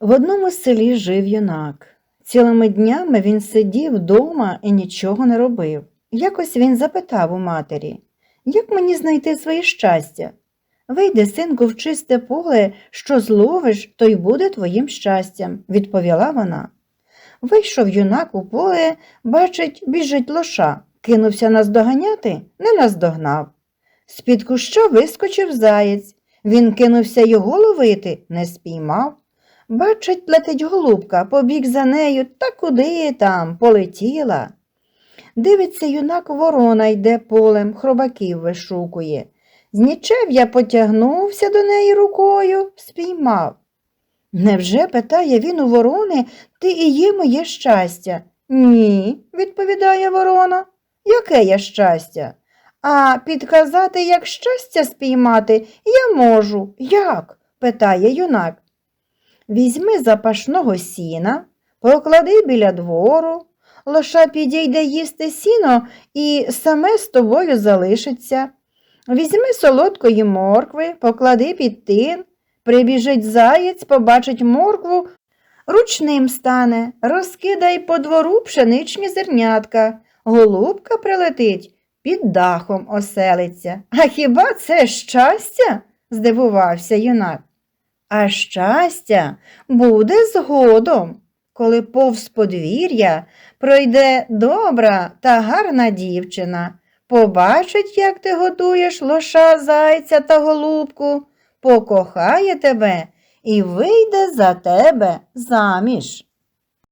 В одному селі жив юнак. Цілими днями він сидів вдома і нічого не робив. Якось він запитав у матері, як мені знайти своє щастя? Вийди, синку, в чисте поле, що зловиш, то й буде твоїм щастям, відповіла вона. Вийшов юнак у поле, бачить, біжить лоша, кинувся наздоганяти, не наздогнав. З-під куща вискочив заєць. Він кинувся його ловити, не спіймав. Бачить, летить голубка, побіг за нею, та куди там, полетіла. Дивиться, юнак ворона йде полем, хробаків вишукує. З нічев'я потягнувся до неї рукою, спіймав. Невже, питає він у ворони, ти і є моє щастя? Ні, відповідає ворона. Яке я щастя? А підказати, як щастя спіймати, я можу. Як? питає юнак. Візьми запашного сіна, поклади біля двору, лоша підійде їсти сіно і саме з тобою залишиться. Візьми солодкої моркви, поклади під тин, прибіжить заєць, побачить моркву, ручним стане, розкидай по двору пшеничні зернятка, голубка прилетить, під дахом оселиться. А хіба це щастя? здивувався юнак. А щастя буде згодом, коли повз подвір'я пройде добра та гарна дівчина, побачить, як ти готуєш лоша, зайця та голубку, покохає тебе і вийде за тебе заміж.